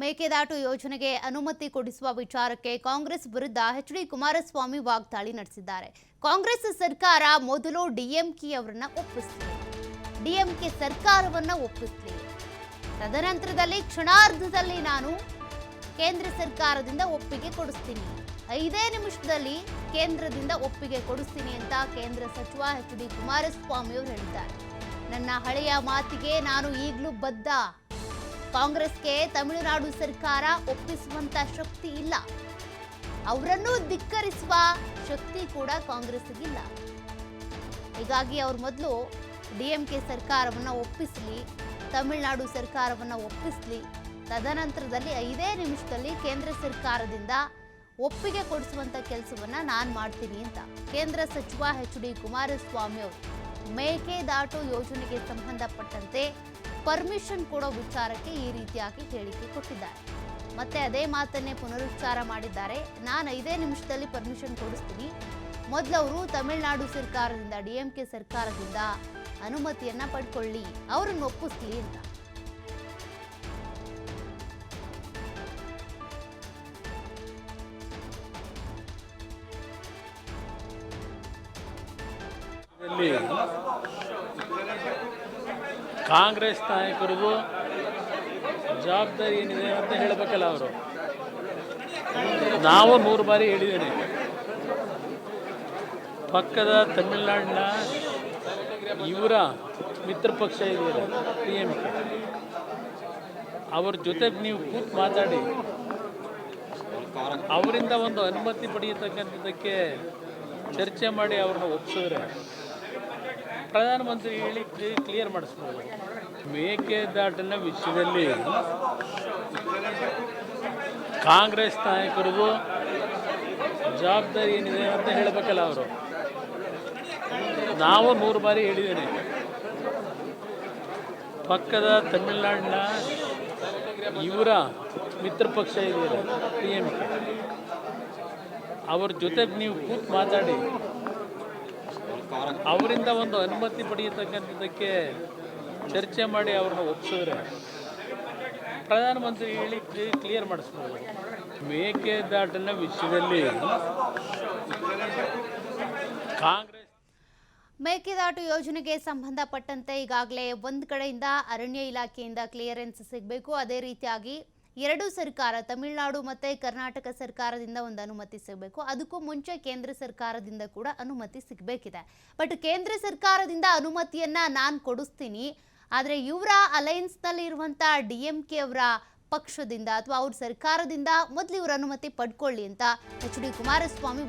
ಮೇಕೆದಾಟು ಯೋಜನೆಗೆ ಅನುಮತಿ ಕೊಡಿಸುವ ವಿಚಾರಕ್ಕೆ ಕಾಂಗ್ರೆಸ್ ವಿರುದ್ಧ ಎಚ್ ಡಿ ಕುಮಾರಸ್ವಾಮಿ ವಾಗ್ದಾಳಿ ನಡೆಸಿದ್ದಾರೆ. ಕಾಂಗ್ರೆಸ್ ಸರ್ಕಾರ ಮೊದಲು ಡಿಎಂಕೆ ಅವರನ್ನ ಒಪ್ಪಿಸಲಿ ಡಿಎಂಕೆ ಸರ್ಕಾರವನ್ನ ಒಪ್ಪಿಸಲಿ ತದನಂತರದಲ್ಲಿ ಕ್ಷಣಾರ್ಧದಲ್ಲಿ ನಾನು ಕೇಂದ್ರ ಸರ್ಕಾರದಿಂದ ಒಪ್ಪಿಗೆ ಕೊಡಿಸ್ತೀನಿ. ಐದೇ ನಿಮಿಷದಲ್ಲಿ ಕೇಂದ್ರದಿಂದ ಒಪ್ಪಿಗೆ ಕೊಡಿಸ್ತೀನಿ ಅಂತ ಕೇಂದ್ರ ಸಚಿವ ಎಚ್ ಡಿ ಕುಮಾರಸ್ವಾಮಿ ಅವರು ಹೇಳಿದ್ದಾರೆ. ನನ್ನ ಹಳೆಯ ಮಾತಿಗೆ ನಾನು ಈಗಲೂ ಬದ್ಧ. ಕಾಂಗ್ರೆಸ್ಗೆ ತಮಿಳುನಾಡು ಸರ್ಕಾರ ಒಪ್ಪಿಸುವಂತ ಶಕ್ತಿ ಇಲ್ಲ. ಅವರನ್ನು ಧಿಕ್ಕರಿಸುವ ಶಕ್ತಿ ಕೂಡ ಕಾಂಗ್ರೆಸ್ಗಿಲ್ಲ. ಹೀಗಾಗಿ ಅವ್ರು ಮೊದಲು ಡಿ ಎಂ ಕೆ ಸರ್ಕಾರವನ್ನ ಒಪ್ಪಿಸಲಿ, ತಮಿಳುನಾಡು ಸರ್ಕಾರವನ್ನ ಒಪ್ಪಿಸಲಿ, ತದನಂತರದಲ್ಲಿ ಐದೇ ನಿಮಿಷದಲ್ಲಿ ಕೇಂದ್ರ ಸರ್ಕಾರದಿಂದ ಒಪ್ಪಿಗೆ ಕೊಡಿಸುವಂಥ ಕೆಲಸವನ್ನ ನಾನು ಮಾಡ್ತೀನಿ ಅಂತ. ಕೇಂದ್ರ ಸಚಿವ ಎಚ್ ಡಿ ಕುಮಾರಸ್ವಾಮಿ ಅವರು ಮೇಕೆದಾಟು ಯೋಜನೆಗೆ ಸಂಬಂಧಪಟ್ಟಂತೆ ಪರ್ಮಿಷನ್ ಕೊಡೋ ವಿಚಾರಕ್ಕೆ ಈ ರೀತಿಯಾಗಿ ಹೇಳಿಕೆ ಕೊಟ್ಟಿದ್ದಾರೆ. ಮತ್ತೆ ಅದೇ ಮಾತನ್ನೇ ಪುನರುಚ್ಚಾರ ಮಾಡಿದ್ದಾರೆ. ನಾನು ಐದೇ ನಿಮಿಷದಲ್ಲಿ ಪರ್ಮಿಷನ್ ಕೊಡಿಸ್ತೀನಿ. ಮೊದಲು ಅವರು ತಮಿಳುನಾಡು ಸರ್ಕಾರದಿಂದ, ಡಿ ಎಂ ಕೆ ಸರ್ಕಾರದಿಂದ ಅನುಮತಿಯನ್ನ ಪಡ್ಕೊಳ್ಳಿ. ಅವರನ್ನು ಒಪ್ಪಿಸ್ಲಿ ಅಂತ. ಕಾಂಗ್ರೆಸ್ ನಾಯಕರಿಗೂ ಜವಾಬ್ದಾರಿ ಏನಿದೆ ಅಂತ ಹೇಳಬೇಕಲ್ಲ ಅವರು. ನಾವು ಮೂರು ಬಾರಿ ಹೇಳಿದ್ದೇನೆ. ಪಕ್ಕದ ತಮಿಳುನಾಡಿನ ಇವರ ಮಿತ್ರ ಪಕ್ಷ ಇದೆಯಲ್ಲ ಪಿ ಎಂ ಕೆ ಅವ್ರ ಜೊತೆಗೆ ನೀವು ಕೂತು ಮಾತಾಡಿ. ಅವರಿಂದ ಒಂದು ಅನುಮತಿ ಪಡೆಯತಕ್ಕಂಥದ್ದಕ್ಕೆ ಚರ್ಚೆ ಮಾಡಿ ಅವ್ರನ್ನ ಒಪ್ಪಿಸಿದ್ರೆ ಪ್ರಧಾನಮಂತ್ರಿ ಹೇಳಿ ಕ್ಲಿಯರ್ ಮಾಡಿಸ್ಬೋದು ಮೇಕೆದಾಟಿನ ವಿಷಯದಲ್ಲಿ ಕಾಂಗ್ರೆಸ್ ನಾಯಕರಿಗೂ ಜವಾಬ್ದಾರಿ ಏನಿದೆ ಅಂತ ಹೇಳಬೇಕಲ್ಲ ಅವರು. ನಾವು ಮೂರು ಬಾರಿ ಹೇಳಿದ್ದೇನೆ. ಪಕ್ಕದ ತಮಿಳುನಾಡಿನ ಇವರ ಮಿತ್ರ ಪಕ್ಷ ಇದೆಯಲ್ಲ ಪಿ ಎಂ ಕೆ. ಅವ್ರ ಜೊತೆಗೆ ನೀವು ಕೂತು ಮಾತಾಡಿ. ಅವರಿಂದ ಒಂದು ಅನುಮತಿ ಪಡೆಯತಕ್ಕಂಥದ್ದಕ್ಕೆ ಚರ್ಚೆ ಮಾಡಿ ಅವ್ರನ್ನ ಒಪ್ಸಿದ್ರೆ ಪ್ರಧಾನಮಂತ್ರಿ ಹೇಳಿ ಕ್ಲಿಯರ್ ಮಾಡಿಸ್ಬೋದು. ಮೇಕೆದಾಟಿನ ವಿಷಯದಲ್ಲಿ ಕಾಂಗ್ರೆಸ್ ಮೇಕೆದಾಟು ಯೋಜನೆಗೆ ಸಂಬಂಧಪಟ್ಟಂತೆ ಈಗಾಗಲೇ ಒಂದು ಕಡೆಯಿಂದ ಅರಣ್ಯ ಇಲಾಖೆಯಿಂದ ಕ್ಲಿಯರೆನ್ಸ್ ಸಿಗಬೇಕು. ಅದೇ ರೀತಿಯಾಗಿ ಎರಡು ಸರ್ಕಾರ, ತಮಿಳುನಾಡು ಮತ್ತು ಕರ್ನಾಟಕ ಸರ್ಕಾರದಿಂದ ಒಂದು ಅನುಮತಿ ಸಿಗಬೇಕು. ಅದಕ್ಕೂ ಮುಂಚೆ ಕೇಂದ್ರ ಸರ್ಕಾರದಿಂದ ಕೂಡ ಅನುಮತಿ ಸಿಗಬೇಕಿದೆ. ಬಟ್ ಕೇಂದ್ರ ಸರ್ಕಾರದಿಂದ ಅನುಮತಿಯನ್ನ ನಾನು ಕೊಡಿಸ್ತೀನಿ. ಆದರೆ ಇವರ ಅಲೈನ್ಸ್ನಲ್ಲಿ ಇರುವಂಥ ಡಿ ಎಂ ಕೆ ಅವರ ಪಕ್ಷದಿಂದ ಅಥವಾ ಅವ್ರ ಸರ್ಕಾರದಿಂದ ಮೊದಲು ಇವ್ರ ಅನುಮತಿ ಪಡ್ಕೊಳ್ಳಿ ಅಂತ ಎಚ್ ಡಿ ಕುಮಾರಸ್ವಾಮಿ